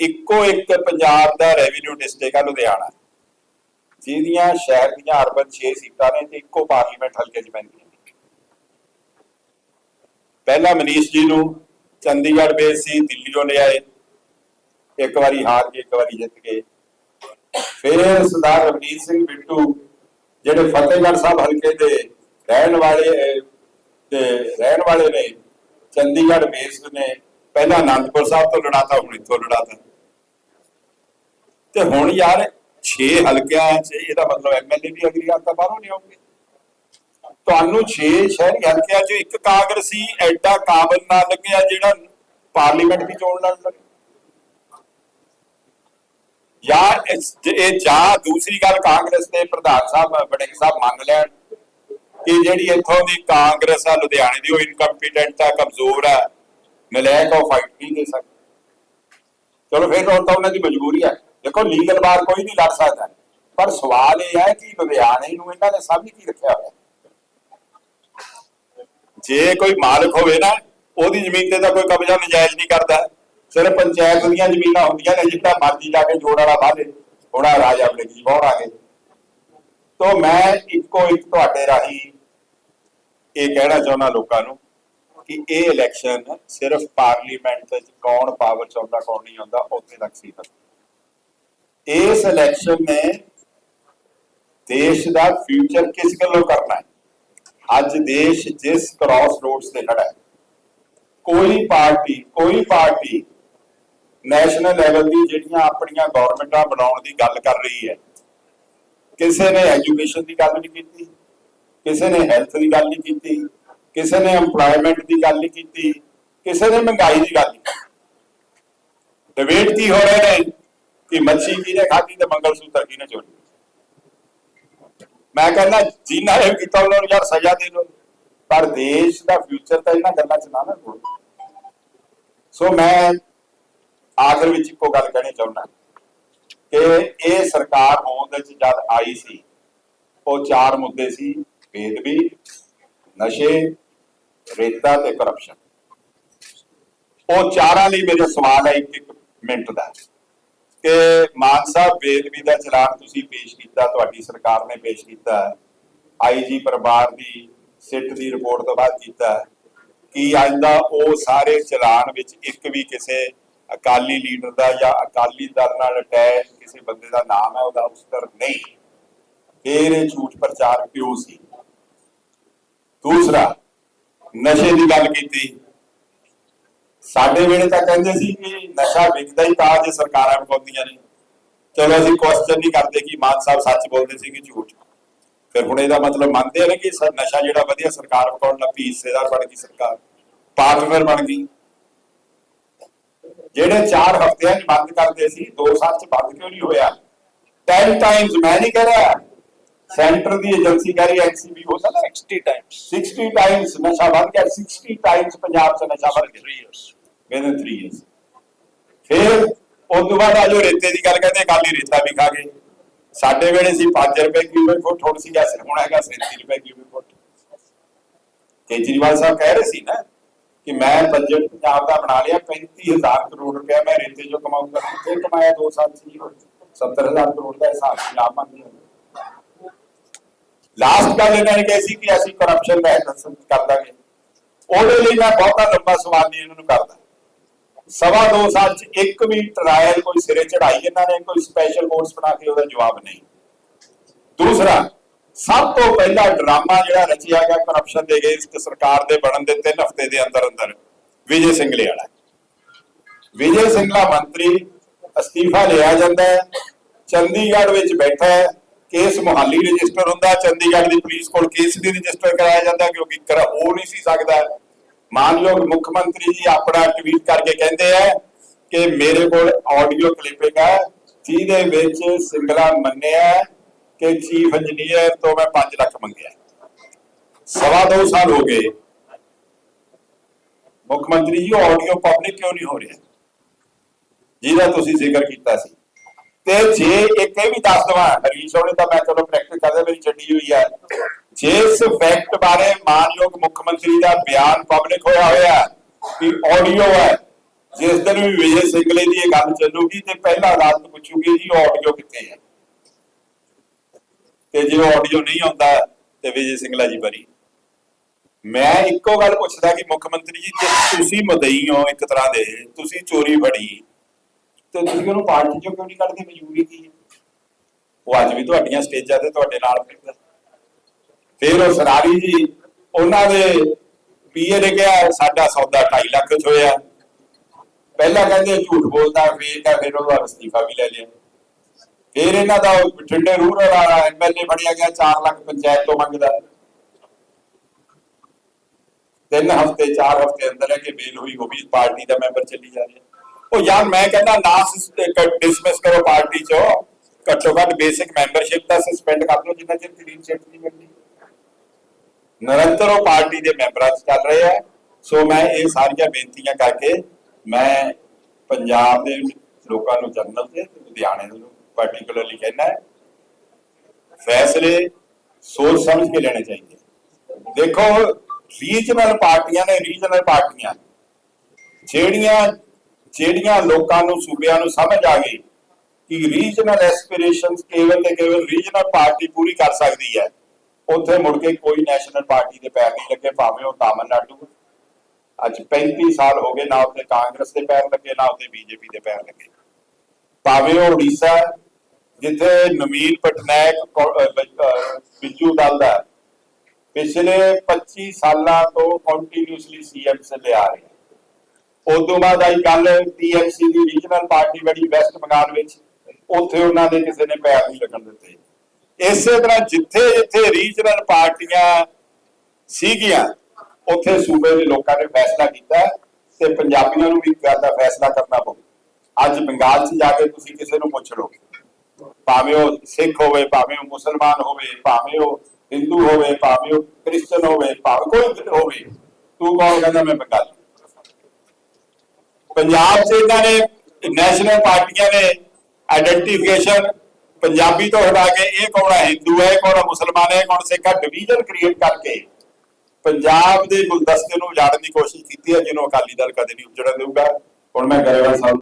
ਇੱਕੋ ਇੱਕ ਪੰਜਾਬ ਦਾ revenue district ਆ ਲੁਧਿਆਣਾ। ਜਿਹਦੀਆਂ ਸ਼ਹਿਰ ਦੀਆਂ ਅਰਬਨ 6 ਸੀਟਾਂ ਨੇ ਤੇ ਇੱਕੋ ਪਾਰਲੀਮੈਂਟ ਹਲਕੇ 'ਚ ਪੈਂਦੀਆਂ ਨੇ। ਪਹਿਲਾਂ ਮਨੀਸ਼ ਜੀ ਨੂੰ ਚੰਡੀਗੜ੍ਹ ਬੇਸ ਸੀ, ਦਿੱਲੀੋਂ ਲਿਆਏ ਇੱਕ ਵਾਰੀ ਹਾਰ ਕੇ ਇੱਕ ਵਾਰੀ ਜਿੱਤ ਗਏ। ਫਿਰ ਸਰਦਾਰ ਰਵਨੀਤ ਸਿੰਘ ਬਿੱਟੂ, ਜਿਹੜੇ ਫਤਿਹਗੜ੍ਹ ਸਾਹਿਬ ਹਲਕੇ ਦੇ ਰਹਿਣ ਵਾਲੇ ਤੇ ਰਹਿਣ ਵਾਲੇ ਨੇ, ਚੰਡੀਗੜ੍ਹ ਬੇਸ ਨੇ, ਪਹਿਲਾਂ ਆਨੰਦਪੁਰ ਸਾਹਿਬ ਤੋਂ ਲੜਾਤਾ, ਹੁਣ ਇੱਥੋਂ ਲੜਾਤਾ। ਤੇ ਹੁਣ ਯਾਰ 6 ਹਲਕਿਆਂ 'ਚ ਇਹਦਾ ਮਤਲਬ ਐਮਐਲਏ ਦੀ ਅਗਰੀ ਤਾਂ ਬਾਹਰੋਂ ਨਹੀਂ ਤੁਹਾਨੂੰ 6 ਸ਼ਹਿਰੀ ਹਲਕਿਆਂ 'ਚ ਇੱਕ ਕਾਂਗਰਸੀ ਐਡਾ ਕਾਬਲ ਨਾ ਲੱਗਿਆ ਜਿਹੜਾ ਪਾਰਲੀਮੈਂਟ ਦੀ ਚੋਣ ਲੜ ਲਵੇ ਜਾਂ ਇਹ ਜਾਂ ਦੂਸਰੀ ਗੱਲ ਕਾਂਗਰਸ ਦੇ ਪ੍ਰਧਾਨ ਸਾਹਿਬ ਬੜਿੰਗ ਸਾਹਿਬ ਮੰਗ ਲੈਣ ਕਿ ਜਿਹੜੀ ਇੱਥੋਂ ਦੀ ਕਾਂਗਰਸ ਆ, ਲੁਧਿਆਣੇ ਦੀ ਉਹ ਇਨਕੰਪੀਟੈਂਟ ਆ, ਕਮਜ਼ੋਰ ਆ, ਨਲਾਇਕ ਉਹ ਫਾਈਟ ਨਹੀਂ ਦੇ ਸਕਦੀ। ਚਲੋ ਫਿਰ ਉਹ ਤਾਂ ਉਹਨਾਂ ਦੀ ਮਜਬੂਰੀ ਹੈ ਦੇਖੋ ਲੀਗਲ ਬਾਰ ਕੋਈ ਨਹੀਂ ਲੜ ਸਕਦਾ। ਪਰ ਸਵਾਲ ਇਹ ਹੈ ਕਿ ਲੁਧਿਆਣੇ ਨੂੰ ਇਹਨਾਂ ਨੇ ਸਭ ਕੀ ਰੱਖਿਆ ਹੋਇਆ? ਜੇ ਕੋਈ ਮਾਲਕ ਹੋਵੇ ਨਾ, ਉਹਦੀ ਜ਼ਮੀਨ ਤੇ ਤਾਂ ਕੋਈ ਕਬਜ਼ਾ ਨਜਾਇਜ਼ ਨਹੀਂ ਕਰਦਾ। ਸਿਰਫ ਪੰਚਾਇਤ ਦੀਆਂ ਜ਼ਮੀਨਾਂ ਹੁੰਦੀਆਂ ਨੇ, ਜਿੱਦਾਂ ਮਰਜ਼ੀ ਜਾ ਕੇ ਜੋੜ ਵਾਲਾ ਬਾਲੇ ਥੋੜਾ ਰਾਜ ਆਪਣੇ ਕੀ ਆ ਗਏ ਤੋਂ ਮੈਂ ਇੱਕੋ ਇੱਕ ਤੁਹਾਡੇ ਰਾਹੀਂ ਇਹ ਕਹਿਣਾ ਚਾਹੁੰਦਾ ਲੋਕਾਂ ਨੂੰ ਕਿ ਇਹ ਇਲੈਕਸ਼ਨ ਸਿਰਫ ਪਾਰਲੀਮੈਂਟ ਵਿੱਚ ਕੌਣ ਪਾਵਰ ਚ ਆਉਂਦਾ, ਕੌਣ ਨਹੀਂ ਆਉਂਦਾ, ਉੱਥੇ ਤੱਕ ਸੀਮਤ। ਇਸ ਇਲੈਕਸ਼ਨ ਨੇ ਦੇਸ਼ ਦਾ ਫਿਊਚਰ ਕਿਸ ਗੱਲੋਂ ਕਰਨਾ ਹੈ? ਅੱਜ ਦੇਸ਼ ਜਿਸ ਕ੍ਰਾਸ ਰੋਡਸ ਤੇ ਖੜਾ ਹੈ, ਕੋਈ ਪਾਰਟੀ ਕੋਈ ਪਾਰਟੀ ਨੈਸ਼ਨਲ ਲੈਵਲ ਦੀ ਜਿਹੜੀਆਂ ਆਪਣੀਆਂ ਗਵਰਨਮੈਂਟਾਂ ਬਣਾਉਣ ਦੀ ਗੱਲ ਕਰ ਰਹੀ ਹੈ, ਕਿਸੇ ਨੇ ਐਜੂਕੇਸ਼ਨ ਦੀ ਗੱਲ ਨਹੀਂ ਕੀਤੀ, ਕਿਸੇ ਨੇ ਹੈਲਥ ਦੀ ਗੱਲ ਨਹੀਂ ਕੀਤੀ, ਕਿਸੇ ਨੇ EMPLOYMENT ਦੀ ਗੱਲ ਨਹੀਂ ਕੀਤੀ, ਕਿਸੇ ਨੇ ਮਹਿੰਗਾਈ ਦੀ ਗੱਲ ਨਹੀਂ ਕੀਤੀ। ਡਿਬੇਟ ਕੀ ਹੋ ਰਹੇ ਨੇ? ਕਿ ਮੱਛੀ ਕਿਹਨੇ ਖਾਧੀ ਤੇ ਮੰਗਲ ਸੂਤਰ ਕਿਹਨੇ ਚੋਰੀ ਮੈਂ ਕਹਿੰਦਾ ਜਿਨ੍ਹਾਂ ਨੇ ਕੀਤਾ ਉਹਨਾਂ ਨੂੰ ਯਾਰ ਸਜ਼ਾ ਦੇ ਦਿਓ। ਪਰ ਦੇਸ਼ ਦਾ ਫਿਊਚਰ ਤਾਂ ਇਹਨਾਂ ਗੱਲਾਂ 'ਚ ਨਾ ਨਾ ਜੋੜੋ। ਸੋ ਮੈਂ ਆਖਰ ਵਿੱਚ ਇੱਕੋ ਗੱਲ ਕਹਿਣੀ ਚਾਹੁੰਦਾ ਕਿ ਇਹ ਸਰਕਾਰ ਹੋਂਦ ਵਿੱਚ ਜਦ ਆਈ ਸੀ, ਉਹ ਚਾਰ ਮੁੱਦੇ ਸੀ ਬੇਦਬੀ ਨਸ਼ੇ, ਰੇਤਾ ਤੇ ਕਰਪਸ਼ਨ ਉਹ ਚਾਰਾਂ ਲਈ ਮੇਰੇ ਸਵਾਲ ਹੈ ਇੱਕ ਇੱਕ ਮਿੰਟ ਦਾ। ਕਿ ਮਾਨ ਸਾਹਿਬ ਬੇਦਬੀ ਦਾ ਚਲਾਨ ਤੁਸੀਂ ਪੇਸ਼ ਕੀਤਾ, ਤੁਹਾਡੀ ਸਰਕਾਰ ਨੇ ਪੇਸ਼ ਕੀਤਾ ਆਈਜੀ ਪਰਿਵਾਰ ਦੀ, ਸਿੱਟ ਦੀ ਰਿਪੋਰਟ ਤੋਂ ਬਾਅਦ ਕੀਤਾ ਕਿ ਅੱਜ ਦਾ ਉਹ ਸਾਰੇ ਚਲਾਨ ਵਿੱਚ ਇੱਕ ਵੀ ਕਿਸੇ ਅਕਾਲੀ ਲੀਡਰ ਦਾ ਜਾਂ ਅਕਾਲੀ ਦਲ ਨਾਲ ਅਟੈਚ ਕਿਸੇ ਬੰਦੇ ਦਾ ਨਾਮ ਹੈ, ਉਹਦਾ ਉਸਤਰ ਨਹੀਂ। ਫਿਰ ਇਹ ਝੂਠ ਪ੍ਰਚਾਰ ਕਿਉਂ ਸੀ? ਦੂਸਰਾ, ਨਸ਼ੇ ਦੀ ਗੱਲ ਕੀਤੀ। ਸਾਡੇ ਵੇਲੇ ਤਾਂ ਕਹਿੰਦੇ ਸੀ ਕਿ ਨਸ਼ਾ ਵਿਕਦਾ ਹੀ ਤਾਂ ਜੇ ਸਰਕਾਰਾਂ ਵਿਕਾਉਂਦੀਆਂ ਨੇ। ਚਲੋ ਅਸੀਂ ਕੁਐਸਚਨ ਨਹੀਂ ਕਰਦੇ ਕਿ ਮਾਨ ਸਾਹਿਬ ਸੱਚ ਬੋਲਦੇ ਸੀ ਕਿ ਝੂਠ। ਫਿਰ ਹੁਣ ਇਹਦਾ ਮਤਲਬ ਮੰਨਦੇ ਆ ਨਾ ਕਿ ਸਰ ਨਸ਼ਾ ਜਿਹੜਾ ਵਧੀਆ ਸਰਕਾਰ ਵਿਕਾਉਣ ਲੱਗੀ ਹਿੱਸੇਦਾਰ ਬਣ ਗਈ ਸਰਕਾਰ ਪਾਰਟਨਰ ਬਣ ਗਈ। ਜਿਹੜੇ 4 ਹਫ਼ਤਿਆਂ 'ਚ ਬੰਦ ਕਰਦੇ ਸੀ 2 ਸਾਲ 'ਚ ਬੰਦ ਕਿਉਂ ਨਹੀਂ ਹੋਇਆ? 10 ਟਾਈਮਸ ਮੈਂ ਨਹੀਂ ਕਹਿ ਰਿਹਾ। ਸੈਂਟਰ ਦੀ ਏਜੰਸੀ ਕਹਿ ਰਹੀ ਐਨਸੀਬੀ ਹੋ ਸਕਦਾ 60 times 60 ਟਾਈਮਸ ਨਸ਼ਾ ਵੱਧ ਗਿਆ 60 ਟਾਈਮਸ ਪੰਜਾਬ 'ਚ ਨਸ਼ਾ ਵੱਧ ਗਿਆ। 3 years within 3 years ਫਿਰ ਉਸ ਤੋਂ ਬਾਅਦ ਆਜੋ ਰੇਤੇ ਦੀ ਗੱਲ ਕਰਦੇ ਕਾਲੀ ਰੇਤਾ ਵੀ ਖਾ ਗਏ ਸਾਡੇ ਵੇਲੇ ਸੀ 5 ਰੁਪਏ ਕਿਲੋ ਫੁੱਟ ਹੁਣ ਸੀ ਜਾਂ ਹੁਣ ਹੈਗਾ 37 ਰੁਪਏ ਕਿਲੋ ਫੁੱਟ ਕੇਜਰੀਵਾਲ ਸਾਹਿਬ ਕਹਿ ਰਹੇ ਸੀ ਨਾ ਕਿ ਮੈਂ ਬਜਟ ਪੰਜਾਬ ਦਾ ਬਣਾ ਲਿਆ 35000 ਕਰੋੜ ਰੁਪਏ ਮੈਂ ਰੇਤੇ ਚੋਂ ਕਮਾਊਂਗਾ। ਕਿੱਥੇ ਕਮਾਇਆ 2 ਸਾਲ ਚ 70000 ਕਰੋੜ ਦਾ ਹਿਸਾਬ ਸੀ, ਲਾਭ ਮੰਗਿਆ ਲਾਸਟ ਗੱਲ ਇਹਨਾਂ ਨੇ ਕਹੀ ਸੀ ਕਿ ਅਸੀਂ ਕਰਪਸ਼ਨ ਦਾ ਕਰ ਦਾਂਗੇ ਉਹਦੇ ਲਈ ਮੈਂ ਬਹੁਤਾ ਲੰਬਾ ਸਵਾਲ ਨਹੀਂ ਇਹਨਾਂ ਨੂੰ ਕਰਦਾ। ਸਵਾ ਦੋ ਸਾਲ ਚ ਇੱਕ ਵੀ ਟਰਾਇਲ ਕੋਈ ਸਿਰੇ ਚੜਾਈ ਇਹਨਾਂ ਨੇ, ਕੋਈ ਸਪੈਸ਼ਲ ਕੋਰਸ ਬਣਾ ਕੇ ਉਹਦਾ ਜਵਾਬ ਨਹੀਂ। ਦੂਸਰਾ, ਸਭ ਤੋਂ ਪਹਿਲਾ ਡਰਾਮਾ ਜਿਹੜਾ ਰਚਿਆ ਗਿਆ ਕਰਪਸ਼ਨ ਦੇ ਅਗੇਂਸਟ ਸਰਕਾਰ ਦੇ ਬਣਨ ਦੇ 3 ਹਫ਼ਤੇ ਦੇ ਅੰਦਰ ਅੰਦਰ, ਵਿਜੇ ਸਿੰਗਲੇ ਵਾਲਾ। ਵਿਜੇ ਸਿੰਗਲਾ ਮੰਤਰੀ ਅਸਤੀਫਾ ਲਿਆ ਜਾਂਦਾ ਹੈ, ਚੰਡੀਗੜ੍ਹ ਵਿੱਚ ਬੈਠਾ ਹੈ, ਕੇਸ ਮੁਹਾਲੀ ਰਜਿਸਟਰ ਹੁੰਦਾ, ਚੰਡੀਗੜ੍ਹ ਦੀ ਪੁਲਿਸ ਕੋਲ ਕੇਸ ਵੀ ਰਜਿਸਟਰ ਕਰਾਇਆ ਜਾਂਦਾ ਕਿਉਂਕਿ ਕਰ ਹੋ ਨਹੀਂ ਸੀ ਸਕਦਾ। ਮਾਨਯੋਗ ਮੁੱਖ ਮੰਤਰੀ ਜੀ ਆਪਣਾ ਟਵੀਟ ਕਰਕੇ ਕਹਿੰਦੇ ਆ ਕਿ ਮੇਰੇ ਕੋਲ ਆਡੀਓ ਕਲਿੱਪਿੰਗ ਹੈ ਜਿਹਦੇ ਵਿੱਚ ਸਿੰਗਲਾ ਮੰਨਿਆ ਕਿ ਚੀਫ ਇੰਜੀਨੀਅਰ ਤੋਂ ਮੈਂ 5 ਲੱਖ ਮੰਗਿਆ। ਸਵਾ ਦੋ ਸਾਲ ਹੋ ਗਏ। ਮੁੱਖ ਮੰਤਰੀ ਜੀ ਆਡੀਓ ਪਬਲਿਕ ਕਿਉਂ ਨਹੀਂ ਹੋ ਰਿਹਾ? ਜਿਹਦਾ ਤੁਸੀਂ ਜ਼ਿਕਰ ਕੀਤਾ ਸੀ। ਤੇ ਜੇ ਇੱਕ ਇਹ ਵੀ ਦੱਸ ਦਵਾਂ, ਹਰੀਸ਼ ਹੋਣੇ ਤਾਂ ਮੈਂ ਚਲੋ ਪ੍ਰੈਕਟਿਸ ਕਰਦੇ, ਮੇਰੀ ਛੱਡੀ ਹੋਈ ਹੈ ਜਿਸ ਫੈਕਟ ਬਾਰੇ ਮਾਨਯੋਗ ਮੁੱਖ ਮੰਤਰੀ ਦਾ ਬਿਆਨ ਪਬਲਿਕ ਹੋਇਆ ਹੋਇਆ ਕਿ ਆਡੀਓ ਹੈ। ਜਿਸ ਦਿਨ ਵੀ ਵਿਜੇ ਸਿੰਗਲੇ ਦੀ ਇਹ ਗੱਲ ਚੱਲੂਗੀ ਤੇ ਪਹਿਲਾ ਅਦਾਲਤ ਪੁੱਛੂਗੀ ਜੀ ਆਡੀਓ ਕਿੱਥੇ ਹੈ। ਤੇ ਜੇ ਆਡੀਓ ਨਹੀਂ ਆਉਂਦਾ ਤੇ ਵਿਜੇ ਸਿੰਗਲਾ ਜੀ ਬਰੀ ਮੈਂ ਇੱਕੋ ਗੱਲ ਪੁੱਛਦਾ ਕਿ ਮੁੱਖ ਮੰਤਰੀ ਜੀ, ਜੇ ਤੁਸੀਂ ਮਦਈ ਹੋ ਇੱਕ ਤਰ੍ਹਾਂ ਦੇ, ਤੁਸੀਂ ਚੋਰੀ ਬੜੀ ਤੇ ਤੁਸੀਂ ਉਹਨੂੰ ਪਾਰਟੀ ਚੋਂ ਕਿਉਂ ਨਹੀਂ ਕੱਢਦੇ? ਮਜਬੂਰੀ ਕੀ ਹੈ? ਉਹ ਅੱਜ ਵੀ ਤੁਹਾਡੀਆਂ ਸਟੇਜਾਂ ਤੇ ਤੁਹਾਡੇ ਨਾਲ ਫਿਰਦਾ ਫਿਰ ਉਹ ਸਰਾਰੀ ਜੀ ਉਹਨਾਂ ਦੇ ਪੀਏ ਨੇ ਕਿਹਾ, ਸਾਡਾ ਸੌਦਾ 2.5 ਲੱਖ ਚ ਹੋਇਆ। ਪਹਿਲਾਂ ਕਹਿੰਦੇ ਝੂਠ ਬੋਲਦਾ ਫੇਕ ਹੈ ਫਿਰ ਉਹਦਾ ਅਸਤੀਫਾ ਵੀ ਲੈ ਲਿਆ। ਫਿਰ ਇਹਨਾਂ ਦਾ ਉਹ ਬਠਿੰਡੇ ਰੂਰਲ ਵਾਲਾ ਐਮਐਲਏ ਬਣਿਆ ਗਿਆ 4 ਲੱਖ ਪੰਚਾਇਤ ਤੋਂ ਮੰਗਦਾ। ਤਿੰਨ ਹਫ਼ਤੇ, ਚਾਰ ਹਫ਼ਤੇ ਅੰਦਰ ਹੈ ਕਿ ਬੇਲ ਹੋਈ, ਉਹ ਵੀ ਪਾਰਟੀ ਦਾ ਮੈਂਬਰ ਚੱਲੀ ਜਾ ਰਿਹਾ। ਉਹ ਯਾਰ ਮੈਂ ਕਹਿੰਦਾ, ਨਾ ਡਿਸਮਿਸ ਕਰੋ ਪਾਰਟੀ ਚੋਂ। ਘੱਟੋ ਘੱਟ ਬੇਸਿਕ ਮੈਂਬਰਸ਼ਿਪ ਦਾ ਸਸਪੈਂਡ ਕਰ ਦਿਓ ਜਿੰਨਾ ਚਿਰ ਕਲੀਨ ਚਿੱਟ ਨਹੀਂ ਮਿਲਦੀ। ਨਿਰੰਤਰ ਉਹ ਪਾਰਟੀ ਦੇ ਮੈਂਬਰਾਂ 'ਚ ਚੱਲ ਰਹੇ ਆ। ਸੋ ਮੈਂ ਇਹ ਸਾਰੀਆਂ ਬੇਨਤੀਆਂ ਕਰਕੇ ਮੈਂ ਪੰਜਾਬ ਦੇ ਲੋਕਾਂ ਨੂੰ ਜਨਰਲ ਤੇ ਲੁਧਿਆਣੇ ਨੂੰ ਪਾਰਟਿਕੂਲਰਲੀ ਕਹਿਣਾ ਹੈ, ਫੈਸਲੇ ਸੋਚ ਸਮਝ ਕੇ ਲੈਣੇ ਚਾਹੀਦੇ। ਦੇਖੋ ਰੀਜਨਲ ਪਾਰਟੀਆਂ ਨੇ ਰੀਜਨਲ ਪਾਰਟੀਆਂ, ਜਿਹੜੀਆਂ ਜਿਹੜੀਆਂ ਲੋਕਾਂ ਨੂੰ, ਸੂਬਿਆਂ ਨੂੰ ਸਮਝ ਆ ਗਈ ਕਿ ਰੀਜਨਲ ਐਸਪੀਰੇਸ਼ਨਸ ਕੇਵਲ ਤੇ ਕੇਵਲ ਰੀਜਨਲ ਪਾਰਟੀ ਪੂਰੀ ਕਰ ਸਕਦੀ ਹੈ। ਉੱਥੇ ਮੁੜ ਕੇ ਕੋਈ ਨੈਸ਼ਨਲ ਪਾਰਟੀ ਦੇ ਪੈਰ ਨਹੀਂ ਲੱਗੇ, ਭਾਵੇਂ ਉਹ ਤਾਮਿਲਨਾਡੂ ਅੱਜ 35 ਸਾਲ ਹੋ ਗਏ ਨਾ ਉੱਥੇ ਕਾਂਗਰਸ ਦੇ ਪੈਰ ਲੱਗੇ, ਨਾ ਉੱਥੇ ਬੀਜੇਪੀ ਦੇ ਪੈਰ ਲੱਗੇ। ਭਾਵੇਂ ਉਹ ਉੜੀਸਾ ਜਿੱਥੇ ਨਵੀਨ ਪਟਨਾਇਕ ਬਿੱਜੂ ਦਲ ਦਾ ਪਿਛਲੇ 25 ਸਾਲਾਂ ਤੋਂ ਕੰਟੀਨਿਊਸਲੀ ਸੀਐਮ ਸੇ ਲਿਆ ਰਹੇ ਉਦੋਂ ਬਾਅਦ ਆਈ ਗੱਲ ਟੀਐਮਸੀ ਦੀ ਰੀਜਨਲ ਪਾਰਟੀ ਬੜੀ ਵੈਸਟ ਬੰਗਾਲ ਵਿੱਚ, ਉੱਥੇ ਉਹਨਾਂ ਦੇ ਕਿਸੇ ਨੇ ਪੈਰ ਨਹੀਂ ਲੱਗਣ ਦਿੱਤੇ। ਇਸੇ ਤਰ੍ਹਾਂ ਜਿੱਥੇ ਜਿੱਥੇ ਰੀਜਨਲ ਪਾਰਟੀਆਂ ਸੀਗੀਆਂ, ਉੱਥੇ ਸੂਬੇ ਦੇ ਲੋਕਾਂ ਨੇ ਫੈਸਲਾ ਕੀਤਾ ਤੇ ਪੰਜਾਬੀਆਂ ਨੂੰ ਵੀ ਗੱਲ ਦਾ ਫੈਸਲਾ ਕਰਨਾ ਪਊ। ਅੱਜ ਬੰਗਾਲ 'ਚ ਜਾ ਕੇ ਤੁਸੀਂ ਕਿਸੇ ਨੂੰ ਪੁੱਛ ਲਓ। ਭਾਵੇਂ ਉਹ ਸਿੱਖ ਹੋਵੇ, ਭਾਵੇਂ ਉਹ ਮੁਸਲਮਾਨ ਹੋਵੇ, ਭਾਵੇਂ ਉਹ ਹਿੰਦੂ ਹੋਵੇ, ਭਾਵੇਂ ਉਹ ਕ੍ਰਿਸਚਨ ਹੋਵੇ, ਭਾਵੇਂ ਕੋਈ ਹੋਵੇ, ਤੂੰ ਕੌਣ ਕਹਿੰਦਾ ਮੈਂ ਬੰਗਾਲੀ? ਪੰਜਾਬ 'ਚ ਇਹਨਾਂ ਨੇ ਨੈਸ਼ਨਲ ਪਾਰਟੀਆਂ ਨੇ ਆਇਡੈਂਟੀਫਿਕੇਸ਼ਨ ਪੰਜਾਬੀ ਤੋਂ ਹਟਾ ਕੇ ਇਹ ਕੌਣ ਹੈ? ਹਿੰਦੂ ਹੈ, ਕੌਣ ਮੁਸਲਮਾਨ ਹੈ, ਕੌਣ ਸਿੱਖ ਹੈ? ਡਿਵੀਜ਼ਨ ਕ੍ਰੀਏਟ ਕਰਕੇ ਪੰਜਾਬ ਦੇ ਗੁਲਦਸਤੇ ਨੂੰ ਉਜਾੜਨ ਦੀ ਕੋਸ਼ਿਸ਼ ਕੀਤੀ ਹੈ, ਜਿਹਨੂੰ ਅਕਾਲੀ ਦਲ ਕਦੇ ਨਹੀਂ ਉਜੜਨ ਦੇਊਗਾ। ਹੁਣ ਮੈਂ ਗਰੇਵਾਲ ਸਾਹਿਬ